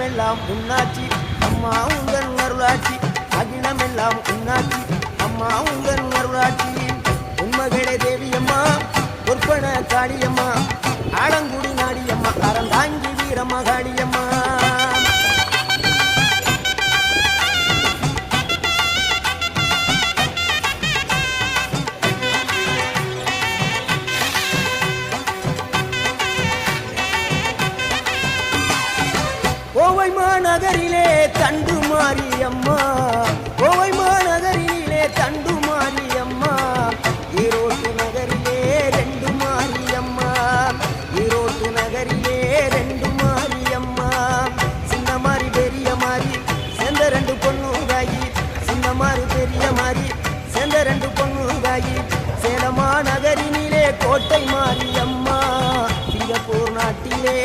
அகிலமெல்லாம் உன்னாச்சி. அம்மா உங்கள் அருளாட்சி. அகிலமெல்லாம் உன்னாச்சி. அம்மா உங்கள் அருளாட்சி. உண்மகளே தேவியம்மா பொற்பன காளியம்மா. ஆலங்குடி நாடியம்மா அறந்தாங்கி வீரம்மா கோவை மாநகரிலே தண்டு மாரியம்மா. கோவை மாநகரிலே தண்டு மாரியம்மா. ஈரோட்டு நகரிலே ரெண்டு மாரியம்மா. ஈரோட்டு நகரிலே ரெண்டு மாரியம்மா. சின்ன மாறி பெரிய மாறி சேர்ந்த ரெண்டு பொண்ணுதாயி சின்ன மாறி பெரிய மாறி சேர்ந்த ரெண்டு பொண்ணுதாயி சேலமா நகரினிலே கோட்டை மாரியம்மா. சிங்கப்பூர் நாட்டிலே